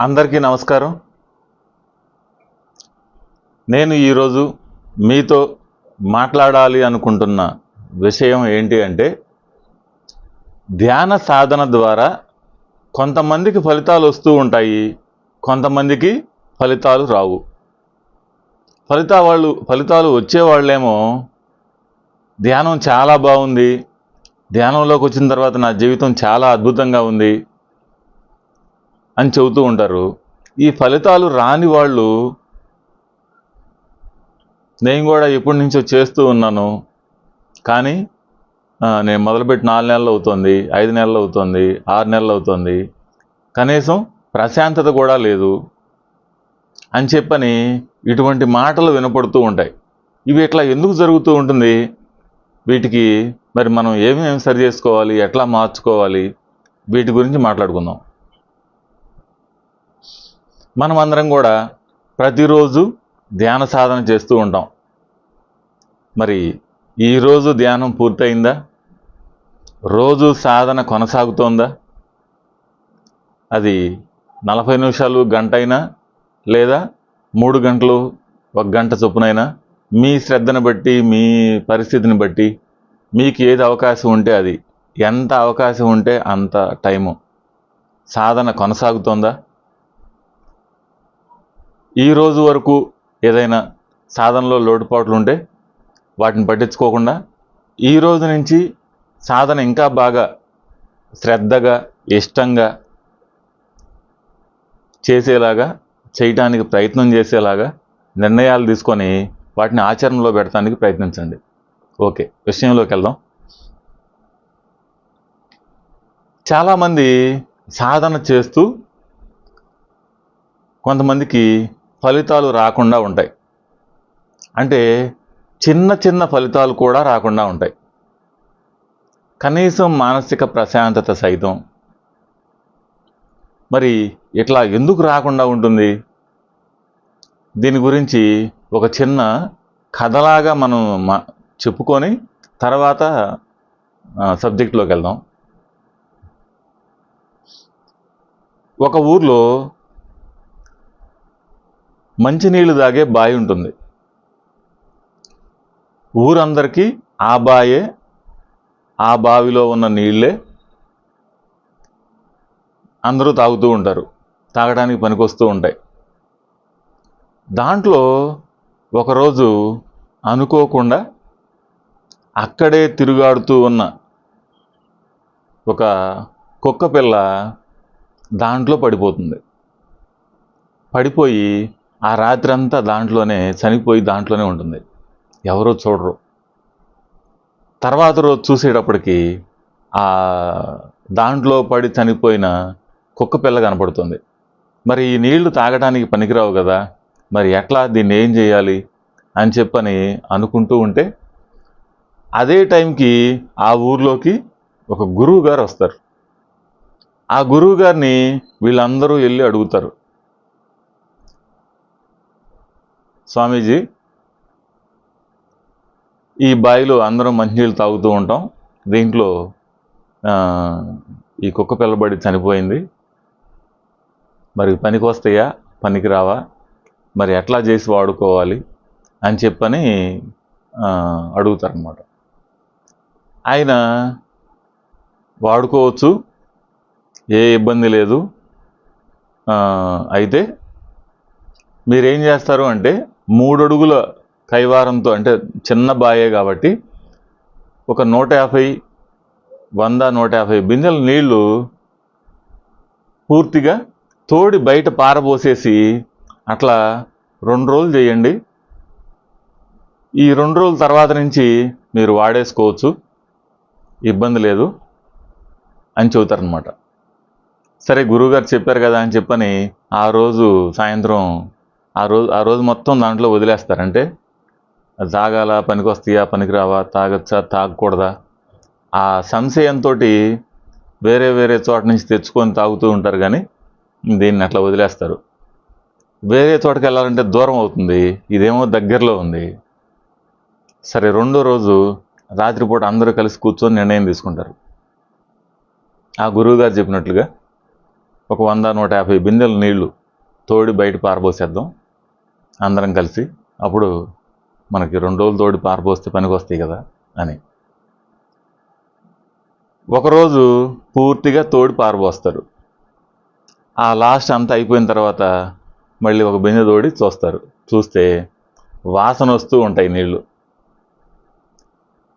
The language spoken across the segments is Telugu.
అందరికీ నమస్కారం. నేను ఈరోజు మీతో మాట్లాడాలి అనుకుంటున్న విషయం ఏంటి అంటే ధ్యాన సాధన ద్వారా కొంతమందికి ఫలితాలు వస్తూ ఉంటాయి కొంతమందికి ఫలితాలు రావు. ఫలితా వాళ్ళు ఫలితాలు వచ్చేవాళ్ళేమో ధ్యానం చాలా బాగుంది ధ్యానంలోకి వచ్చిన తర్వాత నా జీవితం చాలా అద్భుతంగా ఉంది అని చెబుతూ ఉంటారు. ఈ ఫలితాలు రాని వాళ్ళు నేను కూడా ఎప్పటి నుంచో చేస్తూ ఉన్నాను. కానీ నేను మొదలుపెట్టి నాలుగు నెలలు అవుతుంది ఐదు నెలలు అవుతుంది ఆరు నెలలు అవుతుంది. కనీసం ప్రశాంతత కూడా లేదు అని చెప్పని ఇటువంటి మాటలు వినపడుతూ ఉంటాయి. ఇవి ఇట్లా ఎందుకు జరుగుతూ ఉంటుంది? వీటికి మరి మనం ఏమేమి సరి చేసుకోవాలి? ఎట్లా మార్చుకోవాలి? వీటి గురించి మాట్లాడుకుందాం. మనం అందరం కూడా ప్రతిరోజు ధ్యాన సాధన చేస్తూ ఉంటాం. మరి ఈరోజు ధ్యానం పూర్తయిందా? రోజు సాధన కొనసాగుతోందా? అది నలభై నిమిషాలు గంట అయినా లేదా మూడు గంటలు ఒక గంట చొప్పునైనా మీ శ్రద్ధను బట్టి మీ పరిస్థితిని బట్టి మీకు ఏది అవకాశం ఉంటే అది. ఎంత అవకాశం ఉంటే అంత టైము. సాధన కొనసాగుతోందా? ఈ రోజు వరకు ఏదైనా సాధనలో లోటుపాట్లు ఉంటే వాటిని పట్టించుకోకుండా ఈ రోజు నుంచి సాధన ఇంకా బాగా శ్రద్ధగా ఇష్టంగా చేసేలాగా చేయటానికి ప్రయత్నం చేసేలాగా నిర్ణయాలు తీసుకొని వాటిని ఆచరణలో పెడటానికి ప్రయత్నించండి. ఓకే విషయంలోకి వెళ్దాం. చాలామంది సాధన చేస్తూ కొంతమందికి ఫలితాలు రాకుండా ఉంటాయి. అంటే చిన్న చిన్న ఫలితాలు కూడా రాకుండా ఉంటాయి. కనీసం మానసిక ప్రశాంతత సైతం. మరి ఇట్లా ఎందుకు రాకుండా ఉంటుంది? దీని గురించి ఒక చిన్న కథలాగా మనం మా- చెప్పుకొని తర్వాత సబ్జెక్ట్లోకి వెళ్దాం. ఒక ఊర్లో మంచినీళ్ళు తాగే బావి ఉంటుంది. ఊరందరికీ ఆ బాయే ఆ బావిలో ఉన్న నీళ్ళే అందరూ తాగుతూ ఉంటారు. తాగడానికి పనికొస్తూ ఉంటాయి. దాంట్లో ఒకరోజు అనుకోకుండా అక్కడే తిరుగాడుతూ ఉన్న ఒక కుక్క పిల్ల దాంట్లో పడిపోతుంది. పడిపోయి ఆ రాత్రి అంతా దాంట్లోనే చనిపోయి దాంట్లోనే ఉంటుంది. ఎవరో చూడరు. తర్వాత రోజు చూసేటప్పటికి ఆ దాంట్లో పడి చనిపోయిన కుక్క పిల్ల కనపడుతుంది. మరి ఈ నీళ్ళు తాగడానికి పనికిరావు కదా మరి ఎట్లా దీన్ని ఏం చేయాలి అని చెప్పని అనుకుంటూ ఉంటే అదే టైంకి ఆ ఊర్లోకి ఒక గురువు గారు వస్తారు. ఆ గురువు గారిని వీళ్ళందరూ వెళ్ళి అడుగుతారు. స్వామీజీ ఈ బావిలో అందరం మంచినీళ్ళు తాగుతూ ఉంటాం. దీంట్లో ఈ కుక్క పిల్లబడి చనిపోయింది. మరి పనికి వస్తాయా పనికి రావా మరి ఎట్లా చేసి వాడుకోవాలి? అని చెప్పని అడుగుతారనమాట ఆయన వాడుకోవచ్చు. ఏ ఇబ్బంది లేదు. అయితే మీరేం చేస్తారు అంటే మూడడుగుల కైవారంతో అంటే చిన్న బాయే కాబట్టి ఒక నూట యాభై వంద నూట యాభై బిందెల నీళ్ళు పూర్తిగా తోడి బయట పారబోసేసి అట్లా రెండు రోజులు చేయండి. ఈ రెండు రోజుల తర్వాత నుంచి మీరు వాడేసుకోవచ్చు. ఇబ్బంది లేదు అని చెబుతారనమాట సరే గురువుగారు చెప్పారు కదా అని చెప్పని ఆ రోజు సాయంత్రం ఆ రోజు ఆ రోజు మొత్తం దాంట్లో వదిలేస్తారంటే అది తాగాల పనికొస్తాయా పనికిరావా తాగచ్చా తాగకూడదా? ఆ సంశయంతో వేరే వేరే చోట నుంచి తెచ్చుకొని తాగుతూ ఉంటారు కానీ దీన్ని అట్లా వదిలేస్తారు. వేరే చోటకి వెళ్ళాలంటే దూరం అవుతుంది. ఇదేమో దగ్గరలో ఉంది. సరే రెండో రోజు రాత్రిపూట అందరూ కలిసి కూర్చొని నిర్ణయం తీసుకుంటారు. ఆ గురువుగారు చెప్పినట్లుగా ఒక వంద నూట యాభై బిందెల నీళ్ళు తోడి బయట పారబోసేద్దాం. అందరం కలిసి అప్పుడు మనకి రెండు రోజులు తోడి పారిపోస్తే పనికి వస్తాయి కదా అని. ఒకరోజు పూర్తిగా తోడి పారబోస్తారు ఆ లాస్ట్ అంతా అయిపోయిన తర్వాత మళ్ళీ ఒక బిందె తోడి చూస్తారు. చూస్తే వాసన వస్తూ ఉంటాయి నీళ్ళు.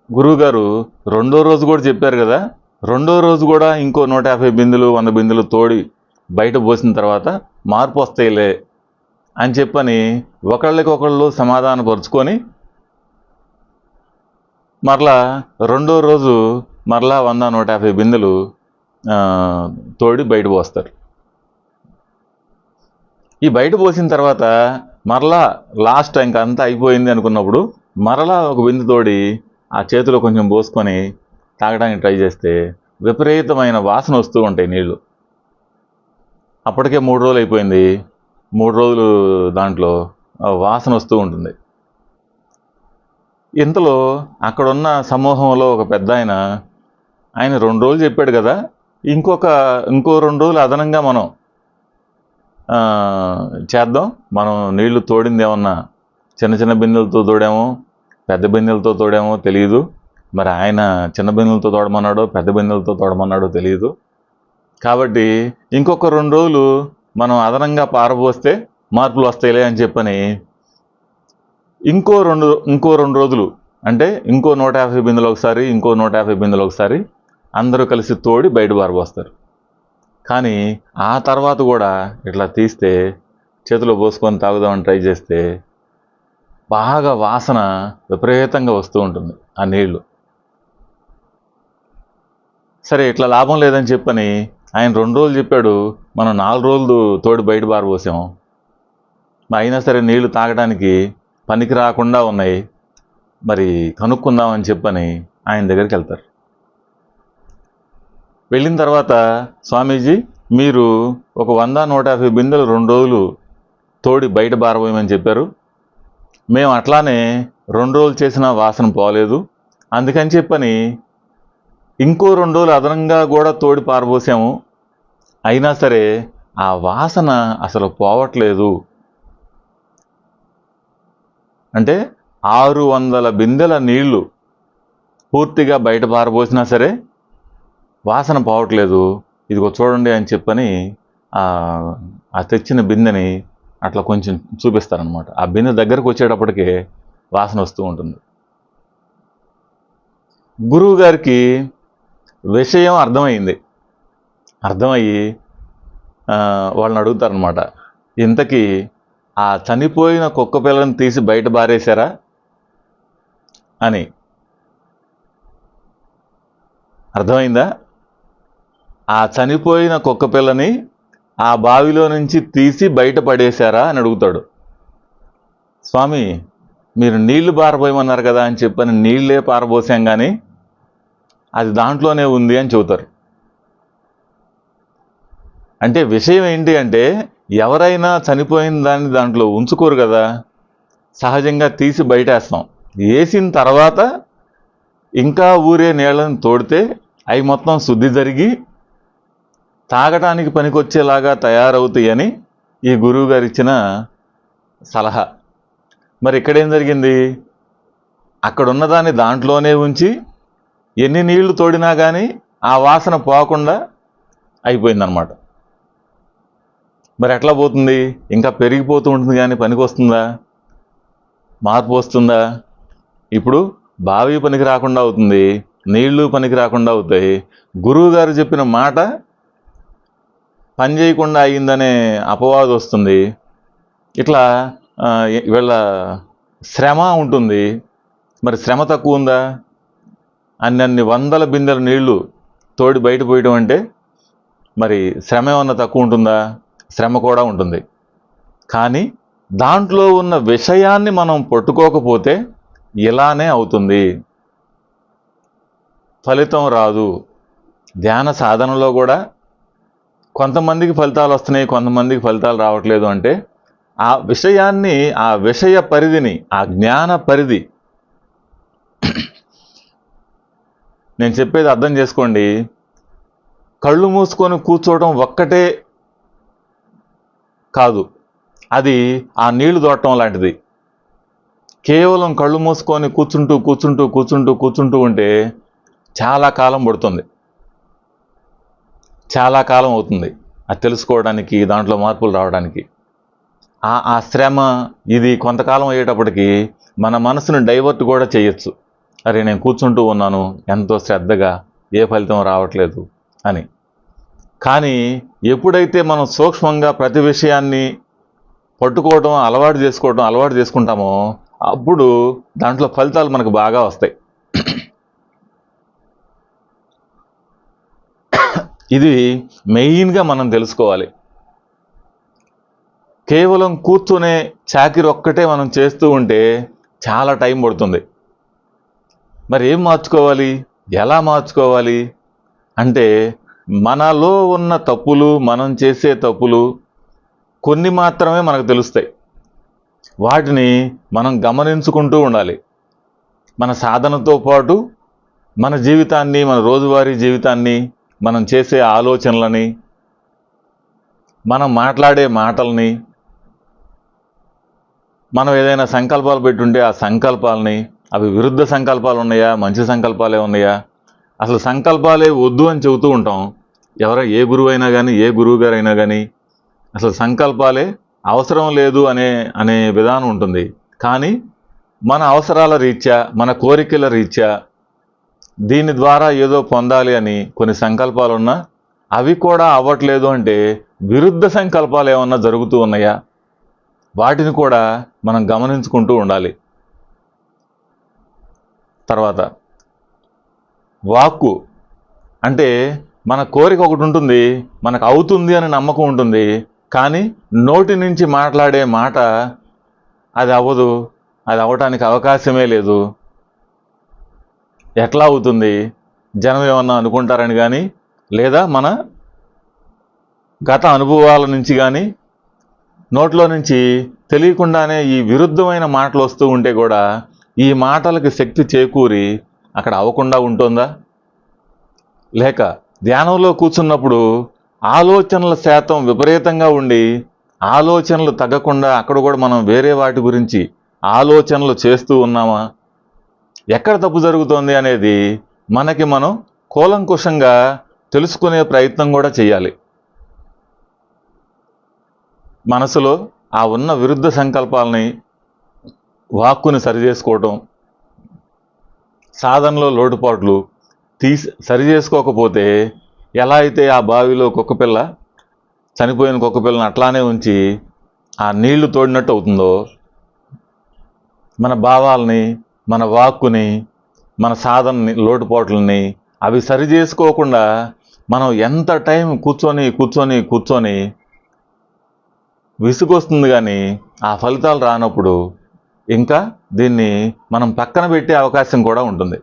గురువుగారు రెండో రోజు కూడా చెప్పారు కదా రెండో రోజు కూడా ఇంకో నూట యాభై బిందులు వంద బిందులు తోడి బయట పోసిన తర్వాత మార్పు వస్తాయిలే అని చెప్పని ఒకళ్ళకొకళ్ళు సమాధానపరుచుకొని మరలా రెండో రోజు మరలా వంద నూట యాభై బిందెలు తోడి బయట పోస్తారు. ఈ బయట పోసిన తర్వాత మరలా లాస్ట్ ఇంకా అంతా అయిపోయింది అనుకున్నప్పుడు మరలా ఒక బిందు తోడి ఆ చేతిలో కొంచెం పోసుకొని తాగడానికి ట్రై చేస్తే విపరీతమైన వాసన వస్తూ ఉంటాయి నీళ్ళు అప్పటికే మూడు రోజులు అయిపోయింది. మూడు రోజులు దాంట్లో వాసన వస్తూ ఉంటుంది. ఇంతలో అక్కడున్న సమూహంలో ఒక పెద్ద ఆయన ఆయన రెండు రోజులు చెప్పాడు కదా ఇంకొక ఇంకో రెండు రోజులు అదనంగా మనం చేద్దాం. మనం నీళ్ళు తోడింది ఏమన్నా చిన్న చిన్న బిందెలతో తోడాము పెద్ద బిందెలతో తోడామో తెలియదు. మరి ఆయన చిన్న బిందెలతో తోడమన్నాడో పెద్ద బిందెలతో తోడమన్నాడో తెలియదు. కాబట్టి ఇంకొక రెండు రోజులు మనం అదనంగా పారబోస్తే మార్పులు వస్తాయిలే అని చెప్పని ఇంకో రెండు ఇంకో రెండు రోజులు అంటే ఇంకో నూట యాభై బిందెలు ఒకసారి ఇంకో నూట యాభై బిందులు ఒకసారి అందరూ కలిసి తోడి బయట పారబోస్తారు. కానీ ఆ తర్వాత కూడా ఇట్లా తీస్తే చేతిలో పోసుకొని తాగుదామని ట్రై చేస్తే బాగా వాసన విపరీతంగా వస్తూ ఉంటుంది ఆ నీళ్ళు. సరే ఇట్లా లాభం లేదని చెప్పని ఆయన రెండు రోజులు చెప్పాడు మనం నాలుగు రోజులు తోడి బయట బారబోసాము అయినా సరే నీళ్ళు తాగడానికి పనికి రాకుండా ఉన్నాయి. మరి కనుక్కుందామని చెప్పని ఆయన దగ్గరికి వెళ్తారు. వెళ్ళిన తర్వాత స్వామీజీ మీరు ఒక వంద నూట యాభై బిందెలు రెండు రోజులు తోడి బయట బారబోయమని చెప్పారు. మేము అట్లానే రెండు రోజులు చేసిన వాసన పోలేదు. అందుకని చెప్పని ఇంకో రెండు రోజులు అదనంగా కూడా తోడి పారబోసాము. అయినా సరే ఆ వాసన అసలు పోవట్లేదు. అంటే ఆరు వందల బిందెల నీళ్ళు పూర్తిగా బయట పారబోసినా సరే వాసన పోవట్లేదు. ఇదిగో చూడండి అని చెప్పని ఆ తెచ్చిన బిందెని అట్లా కొంచెం చూపిస్తారనమాట ఆ బిందె దగ్గరకు వచ్చేటప్పటికే వాసన వస్తూ ఉంటుంది. గురువు గారికి విషయం అర్థమైంది. అర్థమయ్యి వాళ్ళని అడుగుతారనమాట ఇంతకీ ఆ చనిపోయిన కుక్క పిల్లని తీసి బయట బారేశారా అని. అర్థమైందా? ఆ చనిపోయిన కుక్క పిల్లని ఆ బావిలో నుంచి తీసి బయట పడేశారా అని అడుగుతాడు. స్వామి మీరు నీళ్ళు పారబోయమన్నారు కదా అని చెప్పని నీళ్ళే పారబోసాం కానీ అది దాంట్లోనే ఉంది అని చెబుతారు. అంటే విషయం ఏంటి అంటే ఎవరైనా చనిపోయిన దాన్ని దాంట్లో ఉంచుకోరు కదా. సహజంగా తీసి బయటేస్తాం. వేసిన తర్వాత ఇంకా ఊరే నీళ్ళని తోడితే అవి మొత్తం శుద్ధి జరిగి తాగటానికి పనికొచ్చేలాగా తయారవుతాయని ఈ గురువు గారు ఇచ్చిన సలహా. మరి ఇక్కడేం జరిగింది? అక్కడున్నదాన్ని దాంట్లోనే ఉంచి ఎన్ని నీళ్ళు తోడినా కానీ ఆ వాసన పోకుండా అయిపోయిందనమాట మరి ఎట్లా పోతుంది? ఇంకా పెరిగిపోతూ ఉంటుంది కానీ పనికి వస్తుందా మార్పు వస్తుందా? ఇప్పుడు బావి పనికి రాకుండా అవుతుంది నీళ్ళు పనికి రాకుండా అవుతాయి. గురువు గారు చెప్పిన మాట పని చేయకుండా అయ్యిందనే అపవాదు వస్తుంది. ఇట్లా వీళ్ళ శ్రమ ఉంటుంది. మరి శ్రమ తక్కువ ఉందా? అన్నన్ని వందల బిందెల నీళ్ళు తోడి బయట పోయడం అంటే మరి శ్రమ ఏమన్నా తక్కువ ఉంటుందా? శ్రమ కూడా ఉంటుంది. కానీ దాంట్లో ఉన్న విషయాన్ని మనం పట్టుకోకపోతే ఇలానే అవుతుంది. ఫలితం రాదు. ధ్యాన సాధనలో కూడా కొంతమందికి ఫలితాలు వస్తున్నాయి కొంతమందికి ఫలితాలు రావట్లేదు అంటే ఆ విషయాన్ని ఆ విషయ పరిధిని ఆ జ్ఞాన పరిధి నేను చెప్పేది అర్థం చేసుకోండి. కళ్ళు మూసుకొని కూర్చోవడం ఒక్కటే కాదు. అది ఆ నీళ్ళు దొరటం లాంటిది. కేవలం కళ్ళు మూసుకొని కూర్చుంటూ కూర్చుంటూ కూర్చుంటూ కూర్చుంటూ ఉంటే చాలా కాలం పడుతుంది. చాలా కాలం అవుతుంది. అది తెలుసుకోవడానికి దాంట్లో మార్పులు రావడానికి. ఆ ఆ శ్రమ ఇది కొంతకాలం అయ్యేటప్పటికి మన మనసును డైవర్ట్ కూడా చేయొచ్చు. అరే నేను కూర్చుంటూ ఉన్నాను ఎంతో శ్రద్ధగా ఏ ఫలితం రావట్లేదు అని. కానీ ఎప్పుడైతే మనం సూక్ష్మంగా ప్రతి విషయాన్ని పట్టుకోవడం అలవాటు చేసుకోవడం అలవాటు చేసుకుంటామో అప్పుడు దాంట్లో ఫలితాలు మనకు బాగా వస్తాయి. ఇది మెయిన్గా మనం తెలుసుకోవాలి. కేవలం కూర్చునే చాకిరి ఒక్కటే మనం చేస్తూ ఉంటే చాలా టైం పడుతుంది. మరి ఏం మార్చుకోవాలి? ఎలా మార్చుకోవాలి? అంటే మనలో ఉన్న తప్పులు మనం చేసే తప్పులు కొన్ని మాత్రమే మనకు తెలుస్తాయి. వాటిని మనం గమనించుకుంటూ ఉండాలి. మన సాధనతో పాటు మన జీవితాన్ని మన రోజువారీ జీవితాన్ని మనం చేసే ఆలోచనలని మనం మాట్లాడే మాటల్ని మనం ఏదైనా సంకల్పాలు పెట్టుంటే ఆ సంకల్పాలని అవి విరుద్ధ సంకల్పాలు ఉన్నాయా? మంచి సంకల్పాలే ఉన్నాయా? అసలు సంకల్పాలే వద్దు అని చెబుతూ ఉంటాం. ఎవరో ఏ గురువు అయినా కానీ ఏ గురువు గారైనా కానీ అసలు సంకల్పాలే అవసరం లేదు అనే అనే విధానం ఉంటుంది. కానీ మన అవసరాల రీత్యా మన కోరికల రీత్యా దీని ద్వారా ఏదో పొందాలి అని కొన్ని సంకల్పాలు ఉన్నా అవి కూడా అవ్వట్లేదు అంటే విరుద్ధ సంకల్పాలు ఏమన్నా జరుగుతూ ఉన్నాయా? వాటిని కూడా మనం గమనించుకుంటూ ఉండాలి. తర్వాత వాక్కు అంటే మన కోరిక ఒకటి ఉంటుంది మనకు అవుతుంది అని నమ్మకం ఉంటుంది కానీ నోటి నుంచి మాట్లాడే మాట అది అవ్వదు అది అవ్వటానికి అవకాశమే లేదు. ఎట్లా అవుతుంది? జనం ఏమన్నా అనుకుంటారని కానీ లేదా మన గత అనుభవాల నుంచి కానీ నోట్లో నుంచి తెలియకుండానే ఈ విరుద్ధమైన మాటలు వస్తూ ఉంటే కూడా ఈ మాటలకు శక్తి చేకూరి అక్కడ అవ్వకుండా ఉంటుందా? లేక ధ్యానంలో కూర్చున్నప్పుడు ఆలోచనల శాతం విపరీతంగా ఉండి ఆలోచనలు తగ్గకుండా అక్కడ కూడా మనం వేరే వాటి గురించి ఆలోచనలు చేస్తూ ఉన్నామా? ఎక్కడ తప్పు జరుగుతోంది అనేది మనకి మనం కూలంకుషంగా తెలుసుకునే ప్రయత్నం కూడా చేయాలి. మనసులో ఆ ఉన్న విరుద్ధ సంకల్పాలని వాక్కుని సరిచేసుకోవటం సాధనలో లోటుపాట్లు తీసి సరి చేసుకోకపోతే ఎలా అయితే ఆ బావిలో కుక్కపిల్ల చనిపోయిన కుక్కపిల్లని అట్లానే ఉంచి ఆ నీళ్ళు తోడినట్టు అవుతుందో మన భావాల్ని మన వాక్కుని మన సాధనని లోటుపాట్లని అవి సరి చేసుకోకుండా మనం ఎంత టైం కూర్చొని కూర్చొని కూర్చొని విసుగొస్తుంది కానీ ఆ ఫలితాలు రానప్పుడు ఇంకా దీన్ని మనం పక్కన పెట్టే అవకాశం కూడా ఉంటుంది.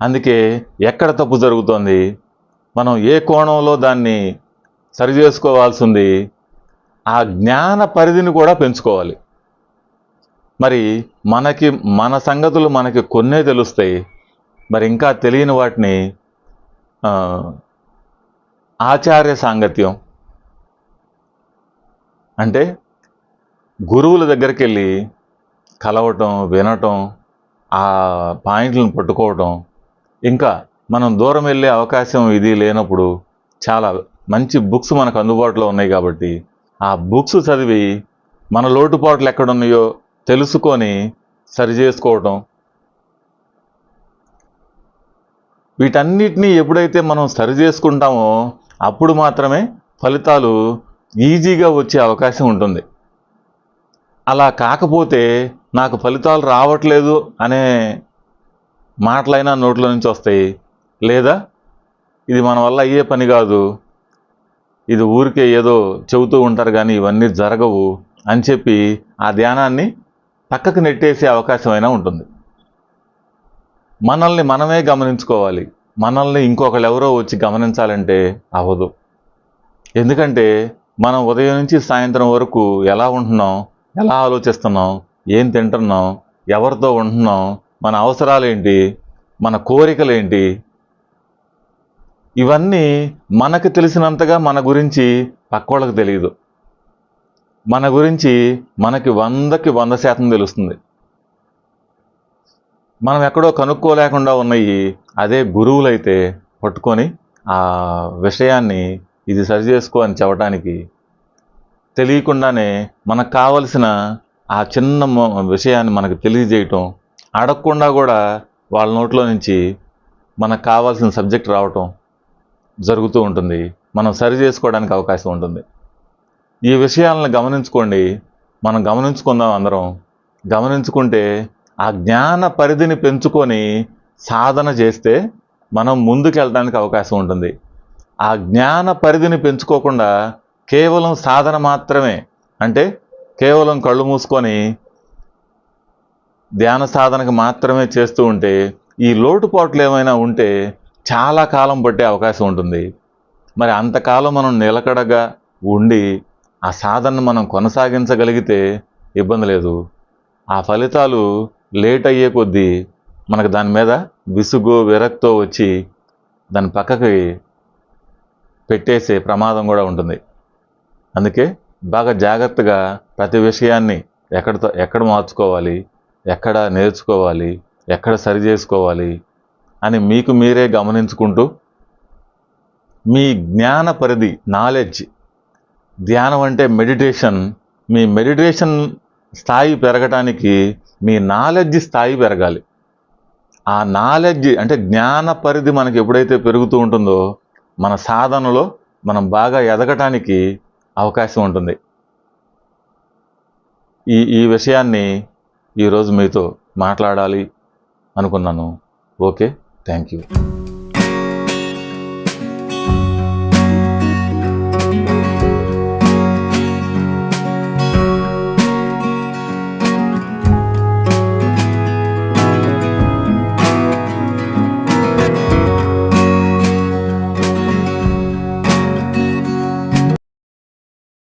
అందుకే ఎక్కడ తప్పు జరుగుతోంది మనం ఏ కోణంలో దాన్ని సరిచేసుకోవాల్సింది ఉంది ఆ జ్ఞాన పరిధిని కూడా పెంచుకోవాలి. మరి మనకి మన సంగతులు మనకి కొన్నే తెలుస్తాయి. మరి ఇంకా తెలియని వాటిని ఆచార్య సాంగత్యం అంటే గురువుల దగ్గరికి వెళ్ళి కలవటం వినటం ఆ పాయింట్లను పట్టుకోవటం. ఇంకా మనం దూరం వెళ్ళే అవకాశం ఇది లేనప్పుడు చాలా మంచి బుక్స్ మనకు అందుబాటులో ఉన్నాయి కాబట్టి ఆ బుక్స్ చదివి మన లోటుపాట్లు ఎక్కడున్నాయో తెలుసుకొని సరి చేసుకోవటం. వీటన్నిటినీ ఎప్పుడైతే మనం సరి చేసుకుంటామో అప్పుడు మాత్రమే ఫలితాలు ఈజీగా వచ్చే అవకాశం ఉంటుంది. అలా కాకపోతే నాకు ఫలితాలు రావట్లేదు అనే మాటలైనా నోట్లో నుంచి వస్తాయి. లేదా ఇది మన వల్ల అయ్యే పని కాదు. ఇది ఊరికే ఏదో చెబుతూ ఉంటారు కానీ ఇవన్నీ జరగవు అని చెప్పి ఆ ధ్యానాన్ని పక్కకు నెట్టేసే అవకాశం అయినా ఉంటుంది. మనల్ని మనమే గమనించుకోవాలి. మనల్ని ఇంకొకళ్ళు ఎవరో వచ్చి గమనించాలంటే అవ్వదు. ఎందుకంటే మనం ఉదయం నుంచి సాయంత్రం వరకు ఎలా ఉంటున్నాం ఎలా ఆలోచిస్తున్నాం ఏం తింటున్నాం? ఎవరితో ఉంటున్నాం? మన అవసరాలు ఏంటి మన కోరికలేంటి? ఇవన్నీ మనకు తెలిసినంతగా మన గురించి పక్కోళ్ళకి తెలియదు. మన గురించి మనకి వందకి వంద శాతం తెలుస్తుంది. మనం ఎక్కడో కనుక్కోలేకుండా ఉన్నాయి అదే గురువులైతే పట్టుకొని ఆ విషయాన్ని ఇది సరి చేసుకో అని చెప్పడానికి తెలియకుండానే మనకు కావలసిన ఆ చిన్న విషయాన్ని మనకు తెలియజేయటం అడగకుండా కూడా వాళ్ళ నోట్లో నుంచి మనకు కావాల్సిన సబ్జెక్ట్ రావటం జరుగుతూ ఉంటుంది. మనం సరి చేసుకోవడానికి అవకాశం ఉంటుంది. ఈ విషయాలను గమనించుకోండి. మనం గమనించుకుందాం అందరం. గమనించుకుంటే ఆ జ్ఞాన పరిధిని పెంచుకొని సాధన చేస్తే మనం ముందుకెళ్ళడానికి అవకాశం ఉంటుంది. ఆ జ్ఞాన పరిధిని పెంచుకోకుండా కేవలం సాధన మాత్రమే అంటే కేవలం కళ్ళు మూసుకొని ధ్యాన సాధనకు మాత్రమే చేస్తూ ఉంటే ఈ లోటుపాట్లు ఏమైనా ఉంటే చాలా కాలం పట్టే అవకాశం ఉంటుంది. మరి అంతకాలం మనం నిలకడగా ఉండి ఆ సాధనను మనం కొనసాగించగలిగితే ఇబ్బంది లేదు. ఆ ఫలితాలు లేట్ అయ్యే కొద్దీ మనకు దాని మీద విసుగు విరక్తో వచ్చి దాని పక్కకి పెట్టేసే ప్రమాదం కూడా ఉంటుంది. అందుకే బాగా జాగ్రత్తగా ప్రతి విషయాన్ని ఎక్కడ ఎక్కడ మార్చుకోవాలి ఎక్కడ నేర్చుకోవాలి ఎక్కడ సరి చేసుకోవాలి అని మీకు మీరే గమనించుకుంటూ మీ జ్ఞాన పరిధి నాలెడ్జ్ ధ్యానం అంటే మెడిటేషన్ మీ మెడిటేషన్ స్థాయి పెరగటానికి మీ నాలెడ్జ్ స్థాయి పెరగాలి. ఆ నాలెడ్జ్ అంటే జ్ఞాన పరిధి మనకి ఎప్పుడైతే పెరుగుతూ ఉంటుందో మన సాధనలో మనం బాగా ఎదగటానికి అవకాశం ఉంటుంది. ఈ ఈ విషయాన్ని ఈరోజు మీతో మాట్లాడాలి అనుకున్నాను. Okay thank you.